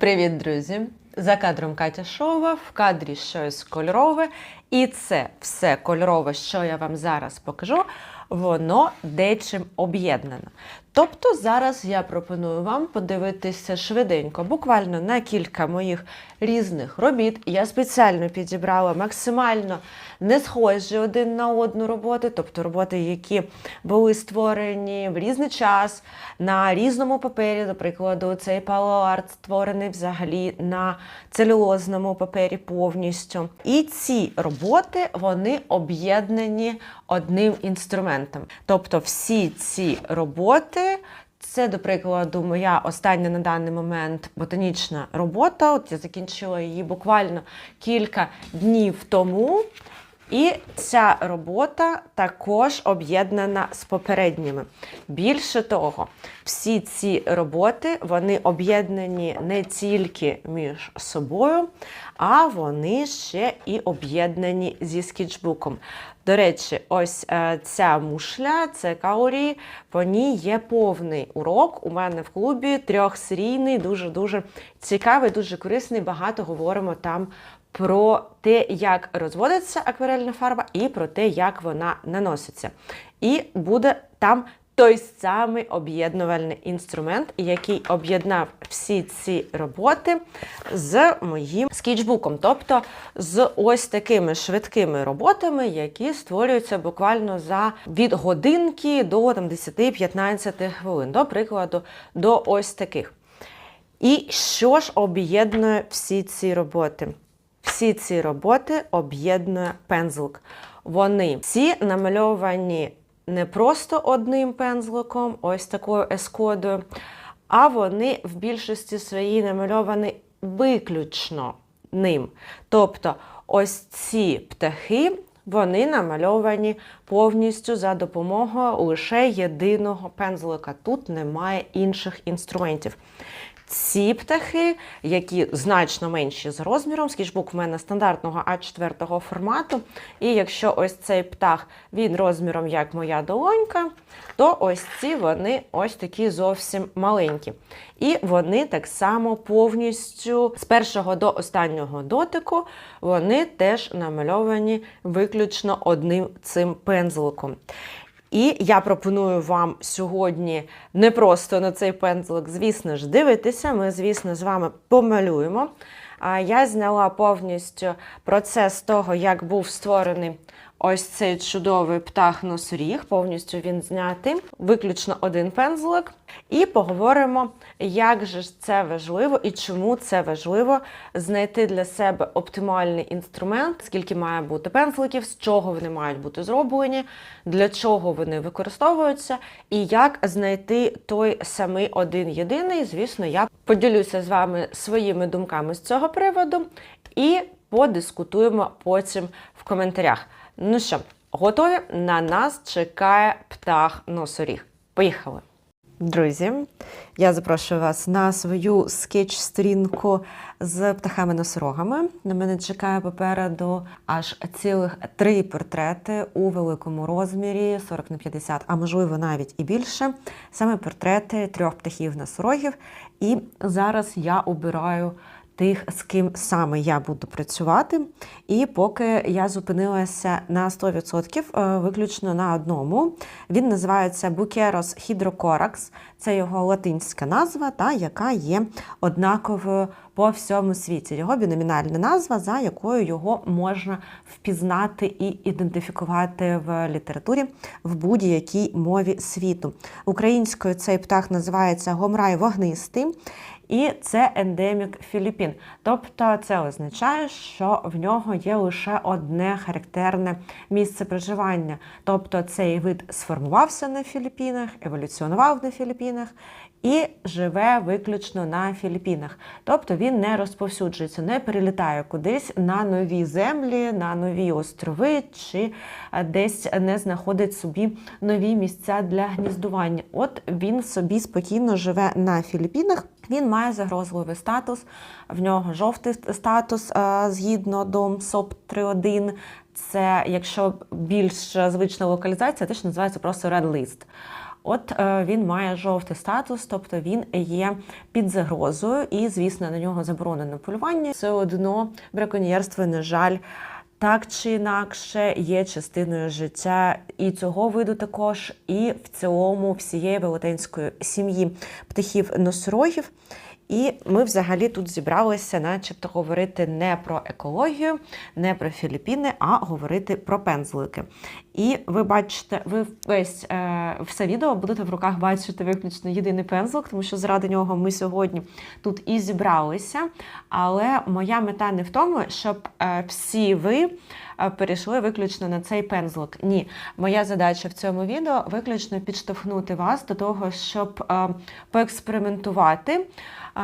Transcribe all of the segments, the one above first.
Привіт, друзі! За кадром Катя Шова, в кадрі щось кольорове. І це все кольорове, що я вам зараз покажу, воно дечим об'єднано. Тобто зараз я пропоную вам подивитися швиденько, буквально на кілька моїх різних робіт. Я спеціально підібрала максимально не схожі один на одну роботи, тобто роботи, які були створені в різний час на різному папері. До прикладу, цей палоарт створений взагалі на целюлозному папері повністю. І ці роботи вони об'єднані одним інструментом. Тобто, всі ці роботи. Це, до прикладу, моя остання на даний момент ботанічна робота. От я закінчила її буквально кілька днів тому. І ця робота також об'єднана з попередніми. Більше того, всі ці роботи вони об'єднані не тільки між собою, а вони ще і об'єднані зі скетчбуком. До речі, ось е, ця мушля, це каурі, по ній є повний урок. У мене в клубі трьохсерійний, дуже-дуже цікавий, дуже корисний. Багато говоримо там про те, як розводиться акварельна фарба, і про те, як вона наноситься. І буде там той самий об'єднувальний інструмент, який об'єднав всі ці роботи з моїм скетчбуком, тобто з ось такими швидкими роботами, які створюються буквально за від годинки до там, 10-15 хвилин, до прикладу, до ось таких. І що ж об'єднує всі ці роботи? Всі ці роботи об'єднує пензлик. Вони всі намальовані не просто одним пензликом, ось такою ескодою, а вони в більшості своїй намальовані виключно ним. Тобто, ось ці птахи. Вони намальовані повністю за допомогою лише єдиного пензлика. Тут немає інших інструментів. Ці птахи, які значно менші за розміром, скетчбук в мене стандартного А4 формату. І якщо ось цей птах він розміром як моя долонька, то ось ці вони ось такі зовсім маленькі. І вони так само повністю з першого до останнього дотику вони теж намальовані виключно одним цим пензликом. І я пропоную вам сьогодні не просто на цей пензлик, звісно ж, дивитися. Ми, звісно, з вами помалюємо. Я зняла повністю процес того, як був створений ось цей чудовий птах носоріг, повністю він знятий, виключно один пензлик. І поговоримо, як же це важливо і чому це важливо знайти для себе оптимальний інструмент, скільки має бути пензликів, з чого вони мають бути зроблені, для чого вони використовуються, і як знайти той самий один єдиний. Звісно, я поділюся з вами своїми думками з цього приводу і подискутуємо потім в коментарях. Ну що, готові? На нас чекає птах носоріг. Поїхали! Друзі, я запрошую вас на свою скетч-сторінку з птахами-носорогами. На мене чекає попереду аж цілих три портрети у великому розмірі 40 на 50, а можливо навіть і більше. Саме портрети трьох птахів-носорогів. І зараз я обираю тих, з ким саме я буду працювати. І поки я зупинилася на 100% е, виключно на одному. Він називається Buceros hydrocorax, це його латинська назва, та яка є однаковою по всьому світі. Його біномінальна назва, за якою його можна впізнати і ідентифікувати в літературі в будь-якій мові світу. Українською цей птах називається гомрай вогнистий. І це ендемік Філіппін. Тобто це означає, що в нього є лише одне характерне місце проживання. Тобто цей вид сформувався на Філіппінах, еволюціонував на Філіппінах і живе виключно на Філіппінах. Тобто він не розповсюджується, не перелітає кудись на нові землі, на нові острови, чи десь не знаходить собі нові місця для гніздування. От він собі спокійно живе на Філіппінах. Він має загрозливий статус, в нього жовтий статус згідно до СОП 3.1. Це якщо більш звична локалізація, теж називається просто Red List. От е, він має жовтий статус, тобто він є під загрозою, і, звісно, на нього заборонено полювання. Все одно браконьєрство, на жаль, так чи інакше є частиною життя і цього виду також, і в цілому всієї велетенської сім'ї птахів носорогів. І ми взагалі тут зібралися, начебто, говорити не про екологію, не про Філіппіни, а говорити про пензлики. І ви бачите, ви весь е, все відео будете в руках бачити виключно єдиний пензлик, тому що заради нього ми сьогодні тут і зібралися. Але моя мета не в тому, щоб е, всі ви е, перейшли виключно на цей пензлик. Ні, моя задача в цьому відео виключно підштовхнути вас до того, щоб поекспериментувати.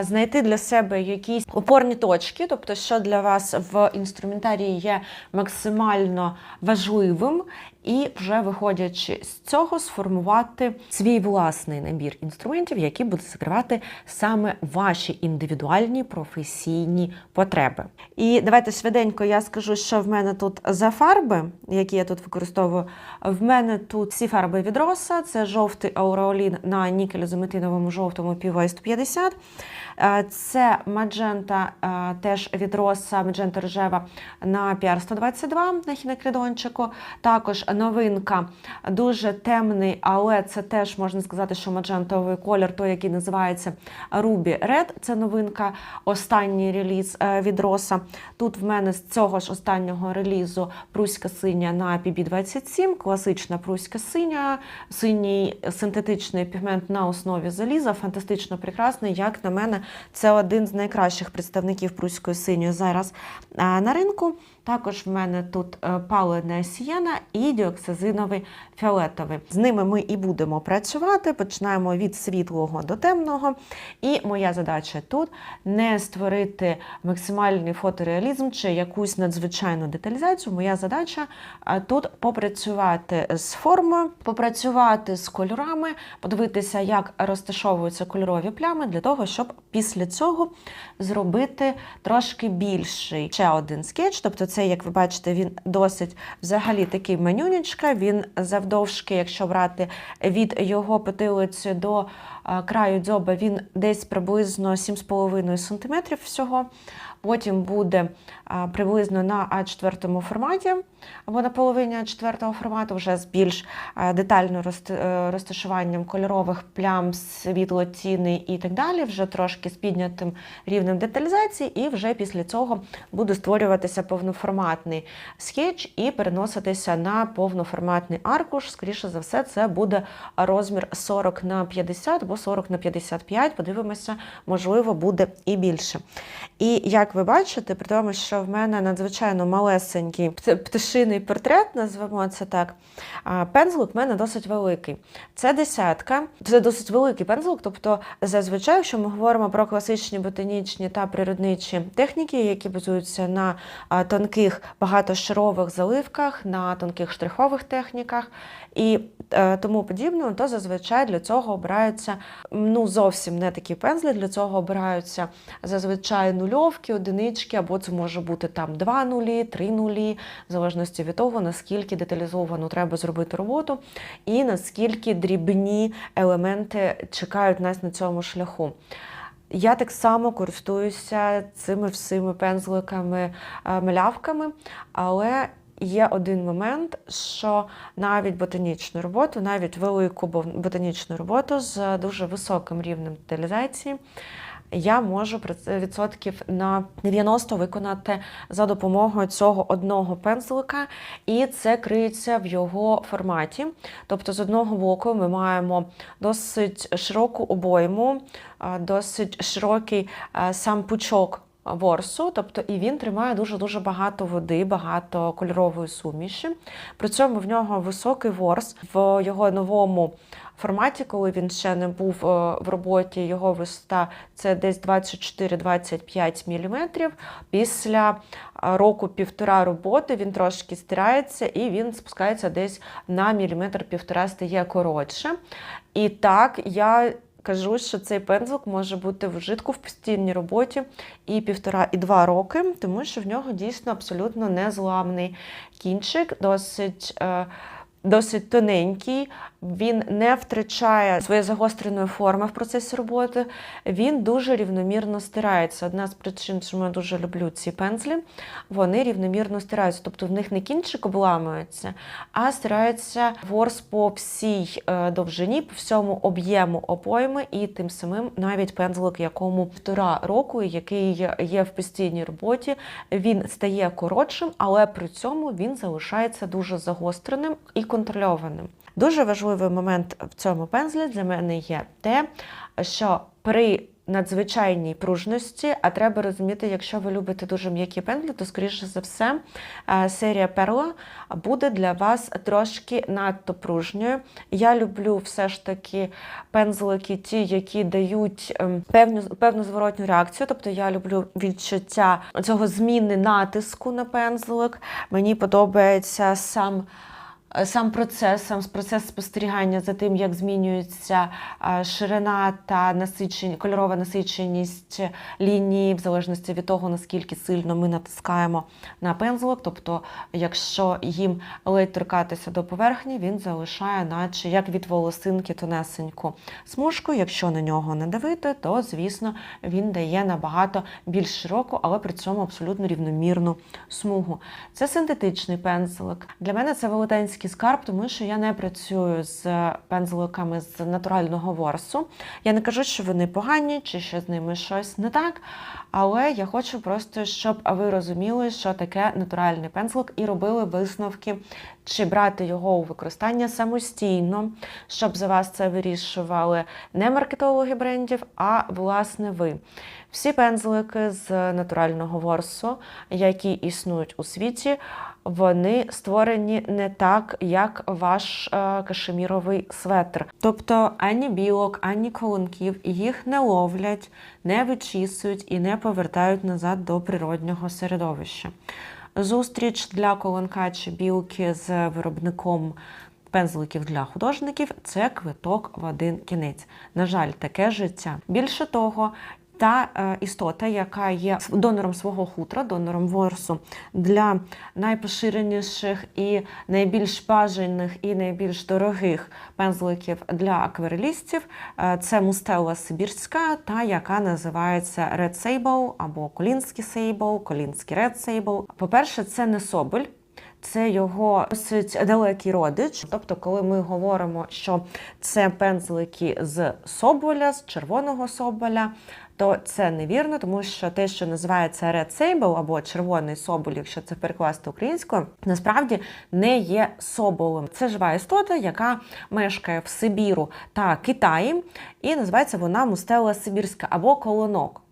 Знайти для себе якісь опорні точки, тобто, що для вас в інструментарії є максимально важливим, і вже виходячи з цього, сформувати свій власний набір інструментів, які будуть закривати саме ваші індивідуальні професійні потреби. І давайте швиденько я скажу, що в мене тут за фарби, які я тут використовую. В мене тут всі фарби від Роса, це жовтий ауреолін на нікелезометиновому жовтому PY 150. Е, Це маджента теж від Роса, маджента рожева на PR 122 на хінекридончику. Також новинка дуже темний, але це теж можна сказати, що маджентовий колір, той, який називається Ruby Red. Це новинка, останній реліз е, від Роса. Тут в мене з цього ж останнього релізу пруська синя на PB27, класична пруська синя, синій синтетичний пігмент на основі заліза, фантастично прекрасний. Як на мене, це один з найкращих представників пруської синьої зараз на ринку. Також в мене тут е, палена сієна і діоксазиновий фіолетовий. З ними ми і будемо працювати. Починаємо від світлого до темного. І моя задача тут не створити максимальний фотореалізм чи якусь надзвичайну деталізацію. Моя задача е, тут попрацювати з формою, попрацювати з кольорами, подивитися, як розташовуються кольорові плями, для того, щоб після цього зробити трошки більший ще один скетч. Тобто, це, як ви бачите, він досить взагалі такий менюнечка. Він завдовжки, якщо брати від його потилиці до краю дзьоба, він десь приблизно 7,5 см всього. Потім буде приблизно на А4 форматі або на половині А4 формату, вже з більш а, детальним е, розташуванням кольорових плям, світло, тіни і так далі, вже трошки з піднятим рівнем деталізації, і вже після цього буде створюватися повноформатний скетч і переноситися на повноформатний аркуш. Скоріше за все, це буде розмір 40 на 50 або 40 на 55. Подивимося, можливо, буде і більше. І як ви бачите, при тому, що в мене надзвичайно малесенький пт- пташиний портрет, назвемо це так, пензлик в мене досить великий. Це десятка, це досить великий пензлик, тобто зазвичай, якщо ми говоримо про класичні ботанічні та природничі техніки, які базуються на тонких багатошарових заливках, на тонких штрихових техніках і е, тому подібне, то зазвичай для цього обираються ну зовсім не такі пензлі. Для цього обираються зазвичай нульовки, одинички, або це може бути там два нулі, три нулі, в залежності від того, наскільки деталізовано треба зробити роботу, і наскільки дрібні елементи чекають нас на цьому шляху. Я так само користуюся цими всіми пензликами, е, малявками, але є один момент, що навіть ботанічну роботу, навіть велику ботанічну роботу з дуже високим рівнем деталізації. Я можу відсотків на 90 виконати за допомогою цього одного пензлика, і це криється в його форматі. Тобто, з одного боку, ми маємо досить широку обойму, досить широкий сам пучок ворсу, тобто і він тримає дуже дуже багато води, багато кольорової суміші. При цьому в нього високий ворс в його новому форматі, коли він ще не був е, в роботі, його висота це десь 24-25 мм. Після е, року-півтора роботи він трошки стирається і він спускається десь на міліметр-півтора стає коротше. І так я кажу, що цей пензлик може бути в вжитку в постійній роботі і півтора, і два роки, тому що в нього дійсно абсолютно незламний кінчик, досить. Е, Досить тоненький, він не втрачає своєї загостреної форми в процесі роботи, він дуже рівномірно стирається. Одна з причин, чому я дуже люблю ці пензлі, вони рівномірно стираються. Тобто в них не кінчик обламується, а стирається ворс по всій е, довжині, по всьому об'єму опойми, і тим самим навіть пензлик, якому півтора року, який є в постійній роботі, він стає коротшим, але при цьому він залишається дуже загостреним і контрольованим. Дуже важливий момент в цьому пензлі для мене є те, що при надзвичайній пружності, а треба розуміти, якщо ви любите дуже м'які пензлі, то скоріше за все е, серія Перла буде для вас трошки надто пружньою. Я люблю все ж таки пензлики, ті, які дають ем, певну, певну зворотню реакцію. Тобто я люблю відчуття цього зміни натиску на пензлик. Мені подобається сам. Е, Сам процес, сам процес спостерігання за тим, як змінюється е, ширина та насичення, кольорова насиченість лінії, в залежності від того, наскільки сильно ми натискаємо на пензлик. Тобто, якщо їм ледь торкатися до поверхні, він залишає, наче як від волосинки тонесеньку смужку. Якщо на нього не давити, то звісно він дає набагато більш широку, але при цьому абсолютно рівномірну смугу. Це синтетичний пензлик. Для мене це велетенський скарб, тому що я не працюю з пензликами з натурального ворсу. Я не кажу, що вони погані чи що з ними щось не так. Але я хочу просто, щоб ви розуміли, що таке натуральний пензлик, і робили висновки, чи брати його у використання самостійно, щоб за вас це вирішували не маркетологи брендів, а власне ви. Всі пензлики з натурального ворсу, які існують у світі, вони створені не так, як ваш е, кашеміровий светр. Тобто ані білок, ані колонків їх не ловлять, не вичісують і не повертають назад до природнього середовища. Зустріч для колонка чи білки з виробником. Пензликів для художників це квиток в один кінець. На жаль, таке життя. Більше того, та е, істота, яка є донором свого хутра, донором ворсу для найпоширеніших і найбільш бажаних і найбільш дорогих пензликів для акварелістів, е, це мустелла Сибірська, та яка називається Red Sable або Колінський Sable, Колінський Red Sable. По-перше, це не соболь. Це його досить далекий родич. Тобто, коли ми говоримо, що це пензлики з соболя, з червоного соболя, то це невірно, тому що те, що називається Red Sable або червоний соболь, якщо це перекласти українською, насправді не є соболем. Це жива істота, яка мешкає в Сибіру та Китаї, і називається вона мустела Сибірська або колонок.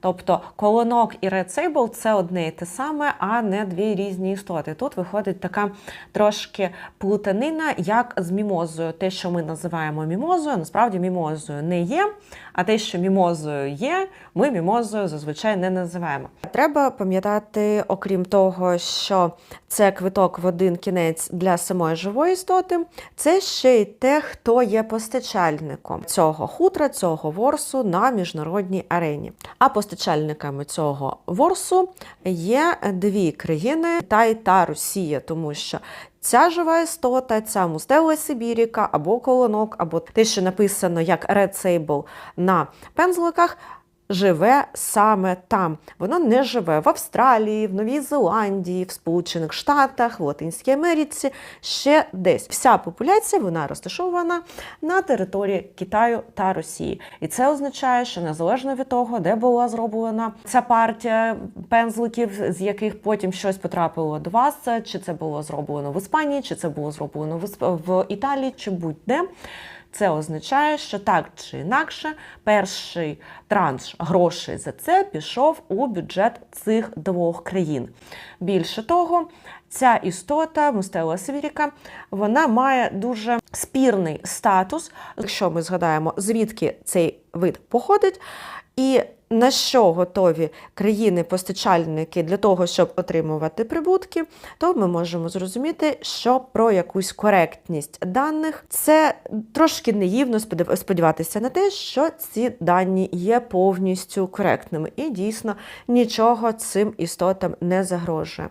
Тобто колонок і Red – це одне і те саме, а не дві різні істоти. Тут виходить така трошки плутанина, як з мімозою. Те, що ми називаємо мімозою, насправді мімозою не є. А те, що мімозою є, ми мімозою зазвичай не називаємо. Треба пам'ятати, окрім того, що це квиток в один кінець для самої живої істоти, це ще й те, хто є постачальником цього хутра, цього ворсу на міжнародній арені. А постачальниками цього ворсу є дві країни Китай та Росія, тому що Ця жива істота, ця мустела Сибіріка або колонок, або те, що написано як Red Sable на пензликах, живе саме там. Воно не живе в Австралії, в Новій Зеландії, в Сполучених Штатах, в Латинській Америці, ще десь. Вся популяція вона розташована на території Китаю та Росії. І це означає, що незалежно від того, де була зроблена ця партія пензликів, з яких потім щось потрапило до вас, чи це було зроблено в Іспанії, чи це було зроблено в Італії, чи будь-де. Це означає, що так чи інакше перший транш грошей за це пішов у бюджет цих двох країн. Більше того, ця істота, мустела Свіріка вона має дуже спірний статус, якщо ми згадаємо, звідки цей вид походить. І на що готові країни-постачальники для того, щоб отримувати прибутки, то ми можемо зрозуміти, що про якусь коректність даних це трошки наївно сподіватися на те, що ці дані є повністю коректними, і дійсно нічого цим істотам не загрожує.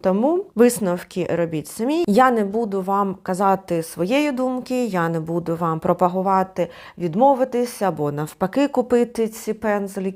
Тому висновки робіть самі. Я не буду вам казати своєї думки, я не буду вам пропагувати відмовитися або навпаки купити ці пензлі.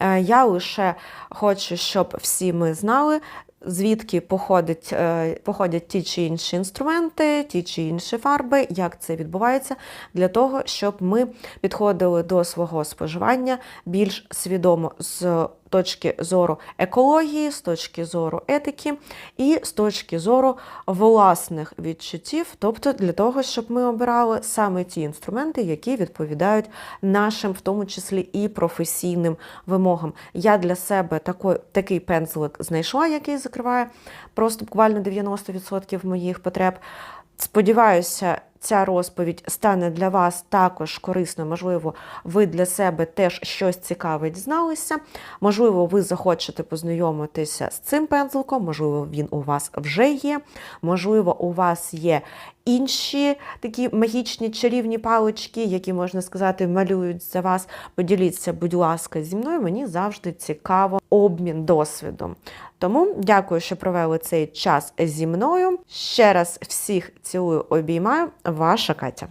Е, Я лише хочу, щоб всі ми знали, звідки походять, е, походять ті чи інші інструменти, ті чи інші фарби, як це відбувається, для того, щоб ми підходили до свого споживання більш свідомо з точки зору екології, з точки зору етики і з точки зору власних відчуттів, тобто для того, щоб ми обирали саме ті інструменти, які відповідають нашим, в тому числі і професійним вимогам. Я для себе такий, такий пензлик знайшла, який закриває просто буквально 90% моїх потреб. Сподіваюся, ця розповідь стане для вас також корисною. Можливо, ви для себе теж щось цікаве дізналися. Можливо, ви захочете познайомитися з цим пензликом, можливо, він у вас вже є. Можливо, у вас є інші такі магічні чарівні палички, які, можна сказати, малюють за вас. Поділіться, будь ласка, зі мною. Мені завжди цікаво обмін досвідом. Тому дякую, що провели цей час зі мною. Ще раз всіх цілую, обіймаю. Ваша Катя.